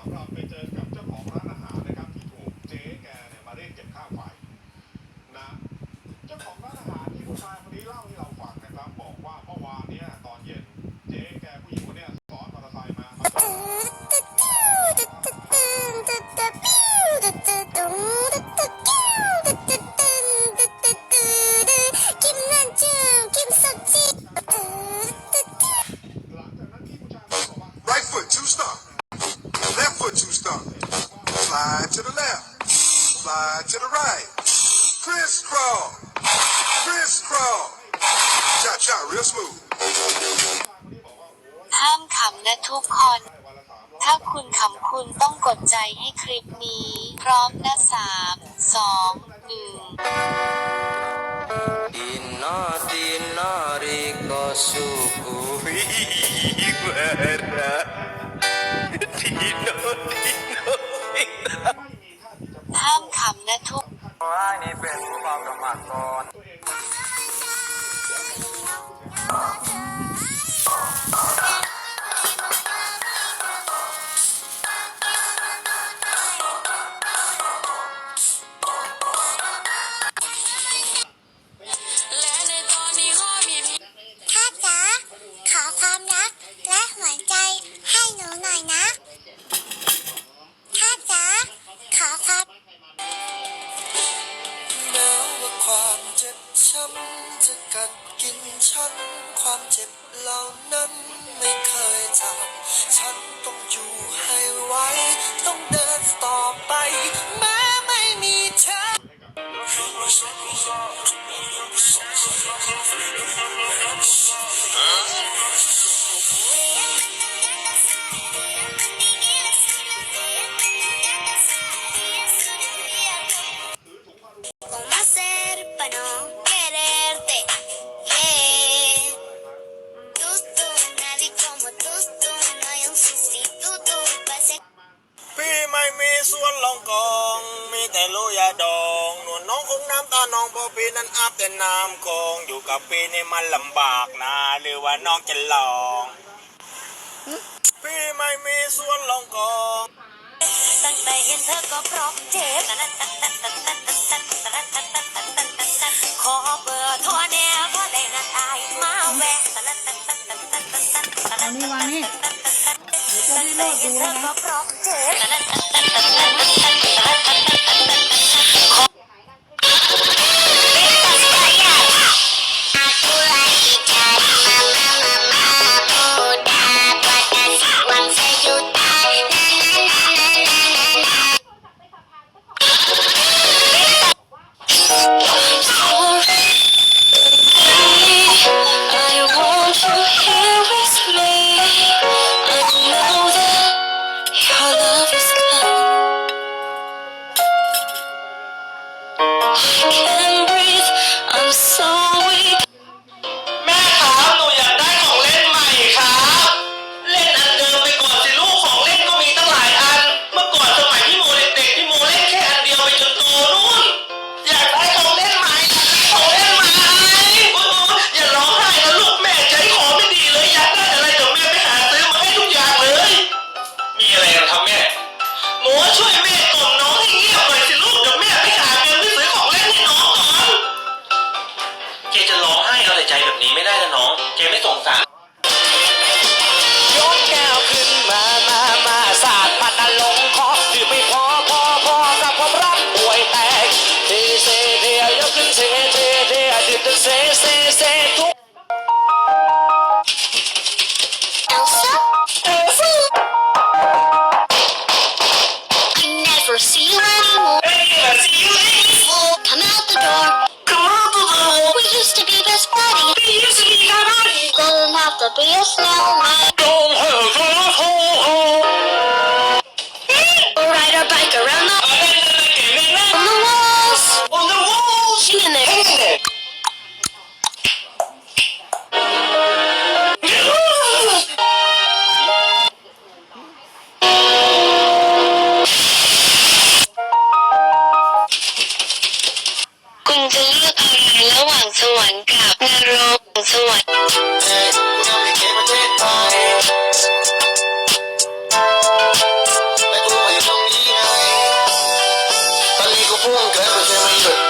ของเราไปเจอกับเจ้าของร้านอาหารนะครับที่ถูกเจ๊แกเนี่ยมาเรียกเก็บค่าไฟนะเจ้าของร้านอาหารที่ผู้ชายคนนี้เล่าให้เ Slide to the left. Slide to the right. Crisscross. Crisscross. Cha cha, real smooth. ห้ามขำนะทุกคน ถ้าคุณขำคุณต้องกดใจให้คลิปนี้ พร้อมนะสามสองหนึ่ง Dino dino riko suku iwara Dino dino ความเจ็บเหล่านั้นไม่เคยจาก ฉันต้องอยู่ให้ไวต้องเดินต่อไป แม้ไม่มีเธอำตาน้องเพอพี่นั้นอาบแต่น้ำคงอยู่กับพี่นี่มันลำบากนะหรือว่าน้องจะลอง พี่ไม่มีส่วนลองกองตั้งแต่เห็นเธอก็พร้อมเจ็บขอเบอร์โทรแน่พอได้นัดอายมาแวะเอานี่วางนี่เดี๋ยวจะได้เลิกดูแล้วนะ สวรรค์กับนรกสวรรค์พุ่งเกินไปใช่ไหมเลย